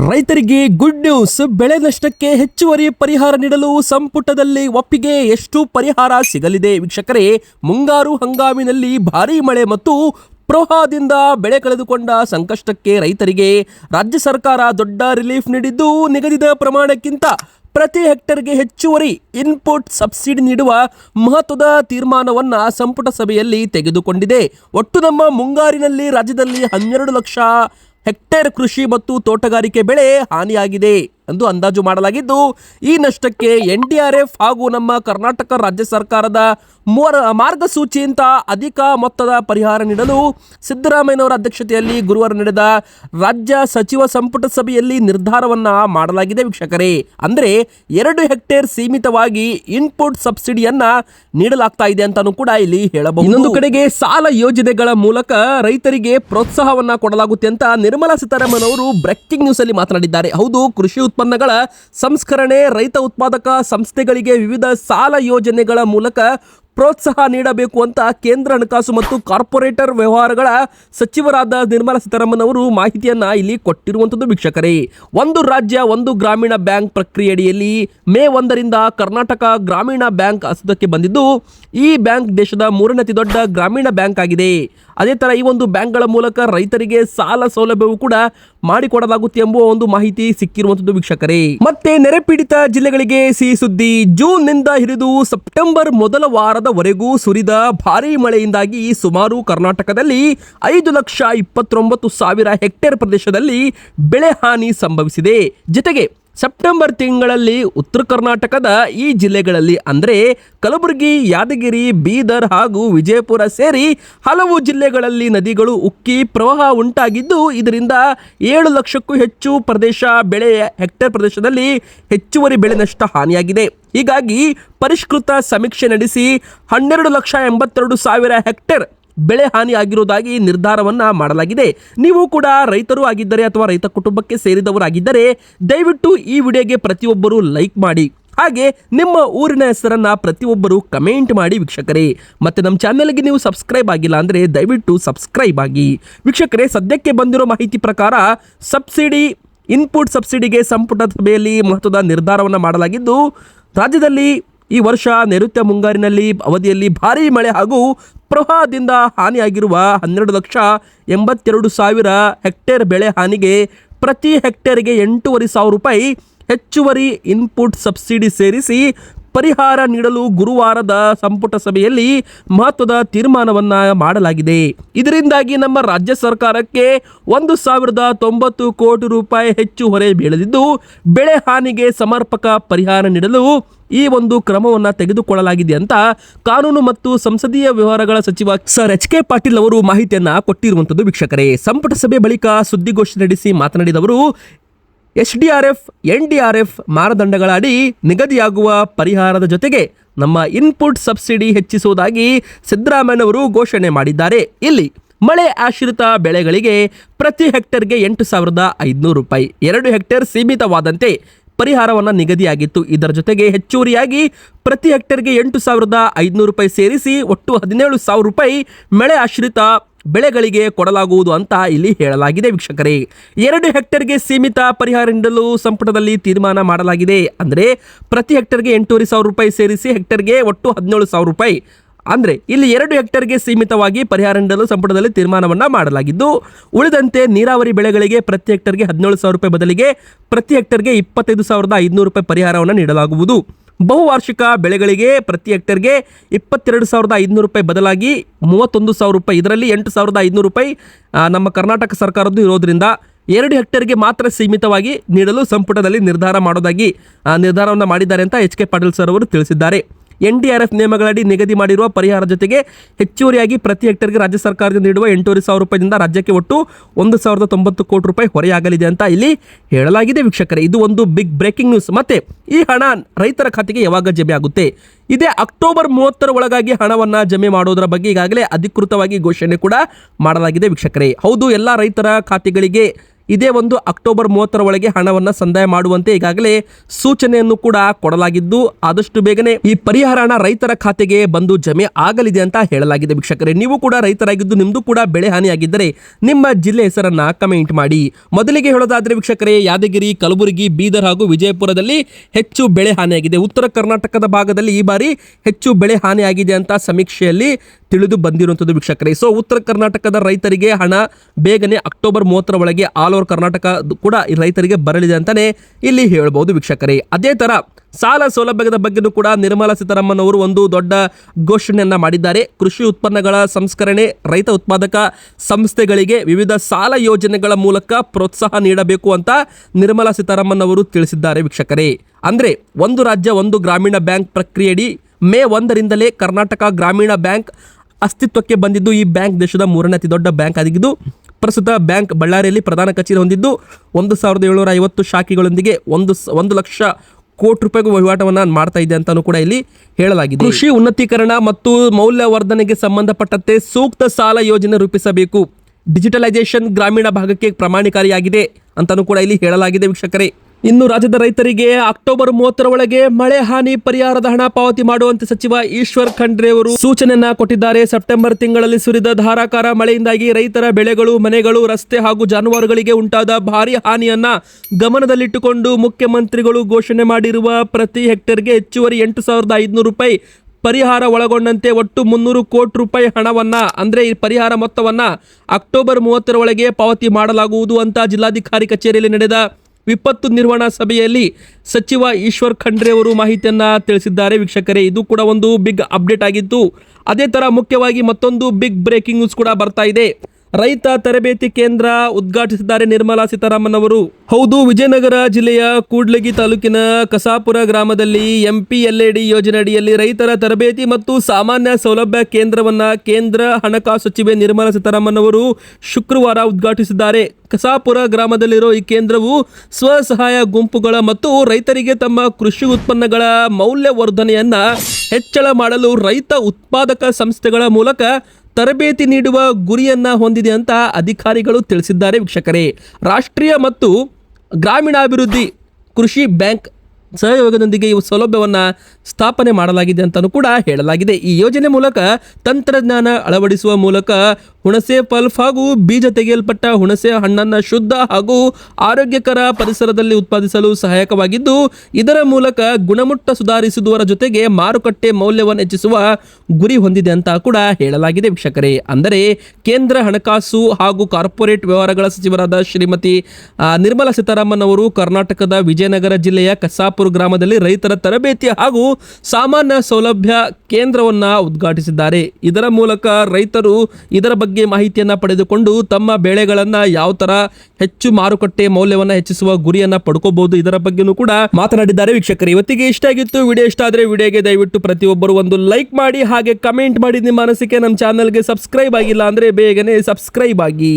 ರೈತರಿಗೆ good news ಬೆಳೆ ನಷ್ಟಕ್ಕೆ ಹೆಚ್ಚುವರಿ ಪರಿಹಾರ ನೀಡಲು ಸಂಪುಟದಲ್ಲಿ ಒಪ್ಪಿಗೆ ಎಷ್ಟು ಪರಿಹಾರ ಸಿಗಲಿದೆ. ವೀಕ್ಷಕರೇ, ಮುಂಗಾರು ಹಂಗಾಮಿನಲ್ಲಿ ಭಾರೀ ಮಳೆ ಮತ್ತು ಪ್ರವಾಹದಿಂದ ಬೆಳೆ ಕಳೆದುಕೊಂಡ ಸಂಕಷ್ಟಕ್ಕೆ ರೈತರಿಗೆ ರಾಜ್ಯ ಸರ್ಕಾರ ದೊಡ್ಡ ರಿಲೀಫ್ ನೀಡಿದ್ದು, ನಿಗದಿತ ಪ್ರಮಾಣಕ್ಕಿಂತ ಪ್ರತಿ ಹೆಕ್ಟರ್ಗೆ ಹೆಚ್ಚುವರಿ ಇನ್ಪುಟ್ ಸಬ್ಸಿಡಿ ನೀಡುವ ಮಹತ್ವದ ತೀರ್ಮಾನವನ್ನು ಸಂಪುಟ ಸಭೆಯಲ್ಲಿ ತೆಗೆದುಕೊಂಡಿದೆ. ಒಟ್ಟು ನಮ್ಮ ಮುಂಗಾರಿನಲ್ಲಿ ರಾಜ್ಯದಲ್ಲಿ ಹನ್ನೆರಡು ಲಕ್ಷ ಹೆಕ್ಟೇರ್ ಕೃಷಿ ಮತ್ತು ತೋಟಗಾರಿಕೆ ಬೆಳೆ ಹಾನಿಯಾಗಿದೆ ಎಂದು ಅಂದಾಜು ಮಾಡಲಾಗಿದ್ದು, ಈ ನಷ್ಟಕ್ಕೆ ಎನ್ ಡಿ ಆರ್ ಎಫ್ ಹಾಗೂ ನಮ್ಮ ಕರ್ನಾಟಕ ರಾಜ್ಯ ಸರ್ಕಾರದ ಮಾರ್ಗಸೂಚಿಯಿಂದ ಅಧಿಕ ಮೊತ್ತದ ಪರಿಹಾರ ನೀಡಲು ಸಿದ್ದರಾಮಯ್ಯನವರ ಅಧ್ಯಕ್ಷತೆಯಲ್ಲಿ ಗುರುವಾರ ನಡೆದ ರಾಜ್ಯ ಸಚಿವ ಸಂಪುಟ ಸಭೆಯಲ್ಲಿ ನಿರ್ಧಾರವನ್ನ ಮಾಡಲಾಗಿದೆ ವೀಕ್ಷಕರೇ. ಅಂದರೆ ಎರಡು ಹೆಕ್ಟೇರ್ ಸೀಮಿತವಾಗಿ ಇನ್ಪುಟ್ ಸಬ್ಸಿಡಿಯನ್ನ ನೀಡಲಾಗ್ತಾ ಇದೆ ಅಂತಾನೂ ಕೂಡ ಇಲ್ಲಿ ಹೇಳಬಹುದು. ಇನ್ನೊಂದು ಕಡೆಗೆ ಸಾಲ ಯೋಜನೆಗಳ ಮೂಲಕ ರೈತರಿಗೆ ಪ್ರೋತ್ಸಾಹವನ್ನ ಕೊಡಲಾಗುತ್ತೆ ಅಂತ ನಿರ್ಮಲಾ ಸೀತಾರಾಮನ್ ಅವರು ಬ್ರೇಕಿಂಗ್ ನ್ಯೂಸ್ ಅಲ್ಲಿ ಮಾತನಾಡಿದ್ದಾರೆ. ಹೌದು, ಕೃಷಿ ಉತ್ಪನ್ನಗಳ ಸಂಸ್ಕರಣೆ ರೈತ ಉತ್ಪಾದಕ ಸಂಸ್ಥೆಗಳಿಗೆ ವಿವಿಧ ಸಾಲ ಯೋಜನೆಗಳ ಮೂಲಕ ಪ್ರೋತ್ಸಾಹ ನೀಡಬೇಕು ಅಂತ ಕೇಂದ್ರ ಹಣಕಾಸು ಮತ್ತು ಕಾರ್ಪೊರೇಟರ್ ವ್ಯವಹಾರಗಳ ಸಚಿವರಾದ ನಿರ್ಮಲಾ ಸೀತಾರಾಮನ್ ಅವರು ಮಾಹಿತಿಯನ್ನ ಇಲ್ಲಿ ಕೊಟ್ಟಿರುವಂತದ್ದು ವೀಕ್ಷಕರೇ. ಒಂದು ರಾಜ್ಯ, ಒಂದು ಗ್ರಾಮೀಣ ಬ್ಯಾಂಕ್ ಪ್ರಕ್ರಿಯೆಯಡಿಯಲ್ಲಿ ಮೇ ಒಂದರಿಂದ ಕರ್ನಾಟಕ ಗ್ರಾಮೀಣ ಬ್ಯಾಂಕ್ ಅಸ್ತಿತ್ವಕ್ಕೆ ಬಂದಿದ್ದು, ಈ ಬ್ಯಾಂಕ್ ದೇಶದ ಮೂರನೇ ಅತಿ ದೊಡ್ಡ ಗ್ರಾಮೀಣ ಬ್ಯಾಂಕ್ ಆಗಿದೆ. ಅದೇ ತರ ಈ ಒಂದು ಬ್ಯಾಂಕ್ಗಳ ಮೂಲಕ ರೈತರಿಗೆ ಸಾಲ ಸೌಲಭ್ಯವೂ ಕೂಡ ಮಾಡಿಕೊಡಲಾಗುತ್ತೆ ಎಂಬುವ ಒಂದು ಮಾಹಿತಿ ಸಿಕ್ಕಿರುವಂತದ್ದು ವೀಕ್ಷಕರೇ. ಮತ್ತೆ ನೆರೆ ಪೀಡಿತ ಜಿಲ್ಲೆಗಳಿಗೆ ಸಿಹಿ ಸುದ್ದಿ. ಜೂನ್ನಿಂದ ಹಿಡಿದು ಸೆಪ್ಟೆಂಬರ್ ಮೊದಲ ವಾರದವರೆಗೂ ಸುರಿದ ಭಾರೀ ಮಳೆಯಿಂದಾಗಿ ಸುಮಾರು ಕರ್ನಾಟಕದಲ್ಲಿ ಐದು ಲಕ್ಷ ಇಪ್ಪತ್ತೊಂಬತ್ತು ಸಾವಿರ ಹೆಕ್ಟೇರ್ ಪ್ರದೇಶದಲ್ಲಿ ಬೆಳೆ ಹಾನಿ ಸಂಭವಿಸಿದೆ. ಜೊತೆಗೆ ಸೆಪ್ಟೆಂಬರ್ ತಿಂಗಳಲ್ಲಿ ಉತ್ತರ ಕರ್ನಾಟಕದ ಈ ಜಿಲ್ಲೆಗಳಲ್ಲಿ ಅಂದರೆ ಕಲಬುರಗಿ, ಯಾದಗಿರಿ, ಬೀದರ್ ಹಾಗೂ ವಿಜಯಪುರ ಸೇರಿ ಹಲವು ಜಿಲ್ಲೆಗಳಲ್ಲಿ ನದಿಗಳು ಉಕ್ಕಿ ಪ್ರವಾಹ ಉಂಟಾಗಿದ್ದು, ಇದರಿಂದ ಏಳು ಲಕ್ಷಕ್ಕೂ ಹೆಚ್ಚು ಪ್ರದೇಶ ಬೆಳೆ, ಹೆಕ್ಟೇರ್ ಪ್ರದೇಶದಲ್ಲಿ ಹೆಚ್ಚುವರಿ ಬೆಳೆ ನಷ್ಟ ಹಾನಿಯಾಗಿದೆ. ಹೀಗಾಗಿ ಪರಿಷ್ಕೃತ ಸಮೀಕ್ಷೆ ನಡೆಸಿ ಹನ್ನೆರಡು ಲಕ್ಷ ಎಂಬತ್ತೆರಡು ಸಾವಿರ ಹೆಕ್ಟೇರ್ ಬೆಳೆ ಹಾನಿ ಆಗಿರುವುದಾಗಿ ನಿರ್ಧಾರವನ್ನ ಮಾಡಲಾಗಿದೆ. ನೀವು ಕೂಡ ರೈತರು ಆಗಿದ್ದರೆ ಅಥವಾ ರೈತ ಕುಟುಂಬಕ್ಕೆ ಸೇರಿದವರಾಗಿದ್ದರೆ ದಯವಿಟ್ಟು ಈ ವಿಡಿಯೋಗೆ ಪ್ರತಿಯೊಬ್ಬರು ಲೈಕ್ ಮಾಡಿ. ಹಾಗೆ ನಿಮ್ಮ ಊರಿನ ಹೆಸರನ್ನ ಪ್ರತಿಯೊಬ್ಬರು ಕಮೆಂಟ್ ಮಾಡಿ ವೀಕ್ಷಕರೇ. ಮತ್ತೆ ನಮ್ಮ ಚಾನೆಲ್ಗೆ ನೀವು ಸಬ್ಸ್ಕ್ರೈಬ್ ಆಗಿಲ್ಲ ಅಂದರೆ ದಯವಿಟ್ಟು ಸಬ್ಸ್ಕ್ರೈಬ್ ಆಗಿ. ವೀಕ್ಷಕರೇ, ಸದ್ಯಕ್ಕೆ ಬಂದಿರೋ ಮಾಹಿತಿ ಪ್ರಕಾರ ಸಬ್ಸಿಡಿ, ಇನ್ಪುಟ್ ಸಬ್ಸಿಡಿಗೆ ಸಂಪುಟ ಸಭೆಯಲ್ಲಿ ಮಹತ್ವದ ನಿರ್ಧಾರವನ್ನು ಮಾಡಲಾಗಿದ್ದು, ರಾಜ್ಯದಲ್ಲಿ ಈ ವರ್ಷ ನೈಋತ್ಯ ಮುಂಗಾರಿನಲ್ಲಿ ಅವಧಿಯಲ್ಲಿ ಭಾರೀ ಮಳೆ ಹಾಗೂ ಪ್ರವಾಹದಿಂದ ಹಾನಿಯಾಗಿರುವ ಹನ್ನೆರಡು ಲಕ್ಷ ಎಂಬತ್ತೆರಡು ಸಾವಿರ ಹೆಕ್ಟೇರ್ ಬೆಳೆ ಹಾನಿಗೆ ಪ್ರತಿ ಹೆಕ್ಟೇರ್ಗೆ ಎಂಟೂವರೆ ಸಾವಿರ ರೂಪಾಯಿ ಹೆಚ್ಚುವರಿ ಇನ್ಪುಟ್ ಸಬ್ಸಿಡಿ ಸೇರಿಸಿ ಪರಿಹಾರ ನೀಡಲು ಗುರುವಾರದ ಸಂಪುಟ ಸಭೆಯಲ್ಲಿ ಮಹತ್ವದ ತೀರ್ಮಾನವನ್ನ ಮಾಡಲಾಗಿದೆ. ಇದರಿಂದಾಗಿ ನಮ್ಮ ರಾಜ್ಯ ಸರ್ಕಾರಕ್ಕೆ ಒಂದು ಸಾವಿರದ ತೊಂಬತ್ತು ಕೋಟಿ ರೂಪಾಯಿ ಹೆಚ್ಚು ಹೊರೆ ಬೀಳದಿದ್ದು ಬೆಳೆ ಹಾನಿಗೆ ಸಮರ್ಪಕ ಪರಿಹಾರ ನೀಡಲು ಈ ಒಂದು ಕ್ರಮವನ್ನು ತೆಗೆದುಕೊಳ್ಳಲಾಗಿದೆ ಅಂತ ಕಾನೂನು ಮತ್ತು ಸಂಸದೀಯ ವ್ಯವಹಾರಗಳ ಸಚಿವ ಸರ್ ಎಚ್ ಕೆ ಪಾಟೀಲ್ ಅವರು ಮಾಹಿತಿಯನ್ನ ಕೊಟ್ಟಿರುವಂತದ್ದು ವೀಕ್ಷಕರೇ. ಸಂಪುಟ ಸಭೆ ಬಳಿಕ ಸುದ್ದಿಗೋಷ್ಠಿ ನಡೆಸಿ ಮಾತನಾಡಿದವರು S D R F N D R F ಮಾನದಂಡಗಳ ಅಡಿ ನಿಗದಿಯಾಗುವ ಪರಿಹಾರದ ಜೊತೆಗೆ ನಮ್ಮ ಇನ್ಪುಟ್ ಸಬ್ಸಿಡಿ ಹೆಚ್ಚಿಸುವುದಾಗಿ ಸಿದ್ದರಾಮಯ್ಯನವರು ಘೋಷಣೆ ಮಾಡಿದ್ದಾರೆ. ಇಲ್ಲಿ ಮಳೆ ಆಶ್ರಿತ ಬೆಳೆಗಳಿಗೆ ಪ್ರತಿ ಹೆಕ್ಟೇರ್ಗೆ ಎಂಟು ಸಾವಿರದ ಐದುನೂರು ರೂಪಾಯಿ, ಎರಡು ಹೆಕ್ಟೇರ್ ಸೀಮಿತವಾದಂತೆ ಪರಿಹಾರವನ್ನು ನಿಗದಿಯಾಗಿತ್ತು. ಇದರ ಜೊತೆಗೆ ಹೆಚ್ಚುವರಿಯಾಗಿ ಪ್ರತಿ ಹೆಕ್ಟೇರ್ಗೆ ಎಂಟು ಸಾವಿರದ ಐದುನೂರು ರೂಪಾಯಿ ಸೇರಿಸಿ ಒಟ್ಟು ಹದಿನೇಳು ಸಾವಿರ ರೂಪಾಯಿ ಮಳೆ ಆಶ್ರಿತ ಬೆಳೆಗಳಿಗೆ ಕೊಡಲಾಗುವುದು ಅಂತ ಇಲ್ಲಿ ಹೇಳಲಾಗಿದೆ ವೀಕ್ಷಕರೇ. ಎರಡು ಹೆಕ್ಟೇರ್ಗೆ ಸೀಮಿತ ಪರಿಹಾರ ನೀಡಲು ಸಂಪುಟದಲ್ಲಿ ತೀರ್ಮಾನ ಮಾಡಲಾಗಿದೆ. ಅಂದರೆ ಪ್ರತಿ ಹೆಕ್ಟೇರ್ಗೆ ಎಂಟೂವರೆ ಸಾವಿರ ರೂಪಾಯಿ ಸೇರಿಸಿ ಹೆಕ್ಟೇರ್ಗೆ ಒಟ್ಟು ಹದಿನೇಳು ಸಾವಿರ ರೂಪಾಯಿ. ಅಂದರೆ ಇಲ್ಲಿ ಎರಡು ಹೆಕ್ಟರ್ಗೆ ಸೀಮಿತವಾಗಿ ಪರಿಹಾರ ನೀಡಲು ಸಂಪುಟದಲ್ಲಿ ತೀರ್ಮಾನವನ್ನು ಮಾಡಲಾಗಿದ್ದು, ಉಳಿದಂತೆ ನೀರಾವರಿ ಬೆಳೆಗಳಿಗೆ ಪ್ರತಿ ಹೆಕ್ಟರ್ಗೆ ಹದಿನೇಳು ಸಾವಿರ ರೂಪಾಯಿ ಬದಲಿಗೆ ಪ್ರತಿ ಹೆಕ್ಟರ್ಗೆ ಇಪ್ಪತ್ತೈದು ಸಾವಿರದ ಐದುನೂರು ರೂಪಾಯಿ ಪರಿಹಾರವನ್ನು ನೀಡಲಾಗುವುದು. ಬಹುವಾರ್ಷಿಕ ಬೆಳೆಗಳಿಗೆ ಪ್ರತಿ ಹೆಕ್ಟರ್ಗೆ ಇಪ್ಪತ್ತೆರಡು ಸಾವಿರದ ಐದುನೂರು ರೂಪಾಯಿ ಬದಲಾಗಿ ಮೂವತ್ತೊಂದು ಸಾವಿರ ರೂಪಾಯಿ, ಇದರಲ್ಲಿ ಎಂಟು ಸಾವಿರದ ಐದುನೂರು ರೂಪಾಯಿ ನಮ್ಮ ಕರ್ನಾಟಕ ಸರ್ಕಾರದ್ದು ಇರೋದ್ರಿಂದ ಎರಡು ಹೆಕ್ಟೇರ್ಗೆ ಮಾತ್ರ ಸೀಮಿತವಾಗಿ ನೀಡಲು ಸಂಪುಟದಲ್ಲಿ ನಿರ್ಧಾರ ಮಾಡೋದಾಗಿ ನಿರ್ಧಾರವನ್ನು ಮಾಡಿದ್ದಾರೆ ಅಂತ ಎಚ್ ಕೆ ಪಾಟೀಲ್ ಸರ್ ಅವರು ತಿಳಿಸಿದ್ದಾರೆ. ಎನ್ ಡಿ ಆರ್ ಎಫ್ ನಿಯಮಗಳಡಿ ನಿಗದಿ ಮಾಡಿರುವ ಪರಿಹಾರ ಜೊತೆಗೆ ಹೆಚ್ಚುವರಿಯಾಗಿ ಪ್ರತಿ ಹೆಕ್ಟರ್ಗೆ ರಾಜ್ಯ ಸರ್ಕಾರದಿಂದ ನೀಡುವ ಎಂಟೂವರೆ ಸಾವಿರ ರೂಪಾಯಿಯಿಂದ ರಾಜ್ಯಕ್ಕೆ ಒಟ್ಟು ಒಂದು ಸಾವಿರದ ತೊಂಬತ್ತು ಕೋಟಿ ರೂಪಾಯಿ ಹೊರೆಯಾಗಲಿದೆ ಅಂತ ಇಲ್ಲಿ ಹೇಳಲಾಗಿದೆ ವೀಕ್ಷಕರೇ. ಇದು ಒಂದು ಬಿಗ್ ಬ್ರೇಕಿಂಗ್ ನ್ಯೂಸ್ ಮತ್ತೆ ಈ ಹಣ ರೈತರ ಖಾತೆಗೆ ಯಾವಾಗ ಜಮೆ ಆಗುತ್ತೆ? ಇದೇ ಅಕ್ಟೋಬರ್ ಮೂವತ್ತರ ಒಳಗಾಗಿ ಹಣವನ್ನು ಜಮೆ ಮಾಡೋದರ ಬಗ್ಗೆ ಈಗಾಗಲೇ ಅಧಿಕೃತವಾಗಿ ಘೋಷಣೆ ಕೂಡ ಮಾಡಲಾಗಿದೆ ವೀಕ್ಷಕರೇ. ಹೌದು, ಎಲ್ಲ ರೈತರ ಖಾತೆಗಳಿಗೆ ಇದೇ ಒಂದು ಅಕ್ಟೋಬರ್ ಮೂವತ್ತರ ಒಳಗೆ ಹಣವನ್ನು ಸಂದಾಯ ಮಾಡುವಂತೆ ಈಗಾಗಲೇ ಸೂಚನೆಯನ್ನು ಕೂಡ ಕೊಡಲಾಗಿದ್ದು, ಆದಷ್ಟು ಬೇಗನೆ ಈ ಪರಿಹಾರ ಹಣ ರೈತರ ಖಾತೆಗೆ ಬಂದು ಜಮೆ ಆಗಲಿದೆ ಅಂತ ಹೇಳಲಾಗಿದೆ ವೀಕ್ಷಕರೇ. ನೀವು ಕೂಡ ರೈತರಾಗಿದ್ದು ನಿಮ್ದು ಕೂಡ ಬೆಳೆ ಹಾನಿಯಾಗಿದ್ದರೆ ನಿಮ್ಮ ಜಿಲ್ಲೆ ಹೆಸರನ್ನ ಕಮೆಂಟ್ ಮಾಡಿ. ಮೊದಲಿಗೆ ಹೇಳೋದಾದ್ರೆ ವೀಕ್ಷಕರೇ, ಯಾದಗಿರಿ, ಕಲಬುರಗಿ, ಬೀದರ್ ಹಾಗೂ ವಿಜಯಪುರದಲ್ಲಿ ಹೆಚ್ಚು ಬೆಳೆ ಹಾನಿಯಾಗಿದೆ. ಉತ್ತರ ಕರ್ನಾಟಕದ ಭಾಗದಲ್ಲಿ ಈ ಬಾರಿ ಹೆಚ್ಚು ಬೆಳೆ ಹಾನಿಯಾಗಿದೆ ಅಂತ ಸಮೀಕ್ಷೆಯಲ್ಲಿ ತಿಳಿದು ಬಂದಿರುವಂಥದ್ದು ವೀಕ್ಷಕರೇ. ಸೊ ಉತ್ತರ ಕರ್ನಾಟಕದ ರೈತರಿಗೆ ಹಣ ಬೇಗನೆ ಅಕ್ಟೋಬರ್ ಮೂವತ್ತರ ಒಳಗೆ ಆಲ್ ಓವರ್ ಕರ್ನಾಟಕ ಕೂಡ ಈ ರೈತರಿಗೆ ಬರಲಿದೆ ಅಂತಲೇ ಇಲ್ಲಿ ಹೇಳ್ಬೋದು ವೀಕ್ಷಕರೇ. ಅದೇ ಥರ ಸಾಲ ಸೌಲಭ್ಯದ ಬಗ್ಗೆನೂ ಕೂಡ ನಿರ್ಮಲಾ ಸೀತಾರಾಮನ್ ಅವರು ಒಂದು ದೊಡ್ಡ ಘೋಷಣೆಯನ್ನು ಮಾಡಿದ್ದಾರೆ. ಕೃಷಿ ಉತ್ಪನ್ನಗಳ ಸಂಸ್ಕರಣೆ, ರೈತ ಉತ್ಪಾದಕ ಸಂಸ್ಥೆಗಳಿಗೆ ವಿವಿಧ ಸಾಲ ಯೋಜನೆಗಳ ಮೂಲಕ ಪ್ರೋತ್ಸಾಹ ನೀಡಬೇಕು ಅಂತ ನಿರ್ಮಲಾ ಸೀತಾರಾಮನ್ ಅವರು ತಿಳಿಸಿದ್ದಾರೆ ವೀಕ್ಷಕರೇ. ಅಂದ್ರೆ ಒಂದು ರಾಜ್ಯ, ಒಂದು ಗ್ರಾಮೀಣ ಬ್ಯಾಂಕ್ ಪ್ರಕ್ರಿಯೆಯಡಿ ಮೇ ಒಂದರಿಂದಲೇ ಕರ್ನಾಟಕ ಗ್ರಾಮೀಣ ಬ್ಯಾಂಕ್ ಅಸ್ತಿತ್ವಕ್ಕೆ ಬಂದಿದ್ದು ಈ ಬ್ಯಾಂಕ್ ದೇಶದ ಮೂರನೇ ಅತಿ ದೊಡ್ಡ ಬ್ಯಾಂಕ್ ಆಗಿದ್ದು, ಪ್ರಸ್ತುತ ಬ್ಯಾಂಕ್ ಬಳ್ಳಾರಿಯಲ್ಲಿ ಪ್ರಧಾನ ಕಚೇರಿ ಹೊಂದಿದ್ದು, ಒಂದು ಸಾವಿರದ ಏಳ್ನೂರ ಐವತ್ತು ಶಾಖೆಗಳೊಂದಿಗೆ ಒಂದು ಒಂದು ಲಕ್ಷ ಕೋಟಿ ರೂಪಾಯಿಗೂ ವಹಿವಾಟವನ್ನು ಮಾಡ್ತಾ ಇದೆ ಅಂತಾನೂ ಕೂಡ ಇಲ್ಲಿ ಹೇಳಲಾಗಿದೆ. ಕೃಷಿ ಉನ್ನತೀಕರಣ ಮತ್ತು ಮೌಲ್ಯವರ್ಧನೆಗೆ ಸಂಬಂಧಪಟ್ಟಂತೆ ಸೂಕ್ತ ಸಾಲ ಯೋಜನೆ ರೂಪಿಸಬೇಕು. ಡಿಜಿಟಲೈಸೇಷನ್ ಗ್ರಾಮೀಣ ಭಾಗಕ್ಕೆ ಪ್ರಮಾಣಿಕಾರಿಯಾಗಿದೆ ಅಂತಾನೂ ಕೂಡ ಇಲ್ಲಿ ಹೇಳಲಾಗಿದೆ ವೀಕ್ಷಕರೇ. ಇನ್ನು ರಾಜ್ಯದ ರೈತರಿಗೆ ಅಕ್ಟೋಬರ್ ಮೂವತ್ತರ ಒಳಗೆ ಮಳೆ ಹಾನಿ ಪರಿಹಾರದ ಹಣ ಪಾವತಿ ಮಾಡುವಂತೆ ಸಚಿವ ಈಶ್ವರ್ ಖಂಡ್ರೆ ಅವರು ಸೂಚನೆಯನ್ನ ಕೊಟ್ಟಿದ್ದಾರೆ. ಸೆಪ್ಟೆಂಬರ್ ತಿಂಗಳಲ್ಲಿ ಸುರಿದ ಧಾರಾಕಾರ ಮಳೆಯಿಂದಾಗಿ ರೈತರ ಬೆಳೆಗಳು, ಮನೆಗಳು, ರಸ್ತೆ ಹಾಗೂ ಜಾನುವಾರುಗಳಿಗೆ ಉಂಟಾದ ಭಾರಿ ಹಾನಿಯನ್ನ ಗಮನದಲ್ಲಿಟ್ಟುಕೊಂಡು ಮುಖ್ಯಮಂತ್ರಿಗಳು ಘೋಷಣೆ ಮಾಡಿರುವ ಪ್ರತಿ ಹೆಕ್ಟೇರ್ಗೆ ಹೆಚ್ಚುವರಿ ಎಂಟು ಸಾವಿರದ ಐದುನೂರು ರೂಪಾಯಿ ಪರಿಹಾರ ಒಳಗೊಂಡಂತೆ ಒಟ್ಟು ಮುನ್ನೂರು ಕೋಟಿ ರೂಪಾಯಿ ಹಣವನ್ನ, ಅಂದ್ರೆ ಈ ಪರಿಹಾರ ಮೊತ್ತವನ್ನ ಅಕ್ಟೋಬರ್ ಮೂವತ್ತರ ಒಳಗೆ ಪಾವತಿ ಮಾಡಲಾಗುವುದು ಅಂತ ಜಿಲ್ಲಾಧಿಕಾರಿ ಕಚೇರಿಯಲ್ಲಿ ನಡೆದ ವಿಪತ್ತು ನಿರ್ವಹಣಾ ಸಭೆಯಲ್ಲಿ ಸಚಿವ ಈಶ್ವರ್ ಖಂಡ್ರೆ ಅವರು ಮಾಹಿತಿಯನ್ನು ತಿಳಿಸಿದ್ದಾರೆ. ವೀಕ್ಷಕರೇ, ಇದು ಕೂಡ ಒಂದು ಬಿಗ್ ಅಪ್ಡೇಟ್ ಆಗಿತ್ತು ಅದೇ ಥರ ಮುಖ್ಯವಾಗಿ ಮತ್ತೊಂದು ಬಿಗ್ ಬ್ರೇಕಿಂಗ್ ನ್ಯೂಸ್ ಕೂಡ ಬರ್ತಾ ಇದೆ. ರೈತ ತರಬೇತಿ ಕೇಂದ್ರ ಉದ್ಘಾಟಿಸಿದ್ದಾರೆ ನಿರ್ಮಲಾ ಸೀತಾರಾಮನ್ ಅವರು ಹೌದು, ವಿಜಯನಗರ ಜಿಲ್ಲೆಯ ಕೂಡ್ಲಗಿ ತಾಲೂಕಿನ ಕಸಾಪುರ ಗ್ರಾಮದಲ್ಲಿ ಎಂಪಿಎಲ್ಎಡಿ ಯೋಜನೆ ಅಡಿಯಲ್ಲಿ ರೈತರ ತರಬೇತಿ ಮತ್ತು ಸಾಮಾನ್ಯ ಸೌಲಭ್ಯ ಕೇಂದ್ರವನ್ನ ಕೇಂದ್ರ ಹಣಕಾಸು ಸಚಿವೆ ನಿರ್ಮಲಾ ಸೀತಾರಾಮನ್ ಅವರು ಶುಕ್ರವಾರ ಉದ್ಘಾಟಿಸಿದ್ದಾರೆ. ಕಸಾಪುರ ಗ್ರಾಮದಲ್ಲಿರೋ ಈ ಕೇಂದ್ರವು ಸ್ವಸಹಾಯ ಗುಂಪುಗಳ ಮತ್ತು ರೈತರಿಗೆ ತಮ್ಮ ಕೃಷಿ ಉತ್ಪನ್ನಗಳ ಮೌಲ್ಯವರ್ಧನೆಯನ್ನ ಹೆಚ್ಚಳ ಮಾಡಲು ರೈತ ಉತ್ಪಾದಕ ಸಂಸ್ಥೆಗಳ ಮೂಲಕ ತರಬೇತಿ ನೀಡುವ ಗುರಿಯನ್ನ ಹೊಂದಿದೆ ಅಂತ ಅಧಿಕಾರಿಗಳು ತಿಳಿಸಿದ್ದಾರೆ ವೀಕ್ಷಕರೇ. ರಾಷ್ಟ್ರೀಯ ಮತ್ತು ಗ್ರಾಮೀಣಾಭಿವೃದ್ಧಿ ಕೃಷಿ ಬ್ಯಾಂಕ್ ಸಹಯೋಗದೊಂದಿಗೆ ಈ ಸೌಲಭ್ಯವನ್ನು ಸ್ಥಾಪನೆ ಮಾಡಲಾಗಿದೆ ಅಂತಲೂ ಕೂಡ ಹೇಳಲಾಗಿದೆ. ಈ ಯೋಜನೆ ಮೂಲಕ ತಂತ್ರಜ್ಞಾನ ಅಳವಡಿಸುವ ಮೂಲಕ ಹುಣಸೆ ಪಲ್ಫ್ ಹಾಗೂ ಬೀಜ ತೆಗೆಯಲ್ಪಟ್ಟ ಹುಣಸೆ ಹಣ್ಣನ್ನು ಶುದ್ಧ ಹಾಗೂ ಆರೋಗ್ಯಕರ ಪರಿಸರದಲ್ಲಿ ಉತ್ಪಾದಿಸಲು ಸಹಾಯಕವಾಗಿದ್ದು, ಇದರ ಮೂಲಕ ಗುಣಮಟ್ಟ ಸುಧಾರಿಸುವುದರ ಜೊತೆಗೆ ಮಾರುಕಟ್ಟೆ ಮೌಲ್ಯವನ್ನು ಹೆಚ್ಚಿಸುವ ಗುರಿ ಹೊಂದಿದೆ ಅಂತ ಕೂಡ ಹೇಳಲಾಗಿದೆ ವೀಕ್ಷಕರೇ. ಅಂದರೆ ಕೇಂದ್ರ ಹಣಕಾಸು ಹಾಗೂ ಕಾರ್ಪೊರೇಟ್ ವ್ಯವಹಾರಗಳ ಸಚಿವರಾದ ಶ್ರೀಮತಿ ನಿರ್ಮಲಾ ಸೀತಾರಾಮನ್ ಅವರು ಕರ್ನಾಟಕದ ವಿಜಯನಗರ ಜಿಲ್ಲೆಯ ಕಸಾಪುರ ಗ್ರಾಮದಲ್ಲಿ ರೈತರ ತರಬೇತಿ ಹಾಗೂ ಸಾಮಾನ್ಯ ಸೌಲಭ್ಯ ಕೇಂದ್ರವನ್ನ ಉದ್ಘಾಟಿಸಿದ್ದಾರೆ. ಇದರ ಮೂಲಕ ರೈತರು ಇದರ ಬಗ್ಗೆ ಮಾಹಿತಿಯನ್ನ ಪಡೆದುಕೊಂಡು ತಮ್ಮ ಬೆಳೆಗಳನ್ನ ಯಾವ ತರ ಹೆಚ್ಚು ಮಾರುಕಟ್ಟೆ ಮೌಲ್ಯವನ್ನ ಹೆಚ್ಚಿಸುವ ಗುರಿಯನ್ನ ಪಡ್ಕೋಬಹುದು ಇದರ ಬಗ್ಗೆನೂ ಕೂಡ ಮಾತನಾಡಿದ್ದಾರೆ ವೀಕ್ಷಕರು. ಇವತ್ತಿಗೆ ಇಷ್ಟ ಆಗಿತ್ತು, ವಿಡಿಯೋ ಇಷ್ಟ ಆದ್ರೆ ವಿಡಿಯೋಗೆ ದಯವಿಟ್ಟು ಪ್ರತಿಯೊಬ್ಬರು ಒಂದು ಲೈಕ್ ಮಾಡಿ ಹಾಗೆ ಕಮೆಂಟ್ ಮಾಡಿ ನಿಮ್ಮ ಅನಿಸಿಕೆ ನಮ್ಮ ಚಾನಲ್ಗೆ ಸಬ್ಸ್ಕ್ರೈಬ್ ಆಗಿಲ್ಲ ಅಂದ್ರೆ ಬೇಗನೆ ಸಬ್ಸ್ಕ್ರೈಬ್ ಆಗಿ.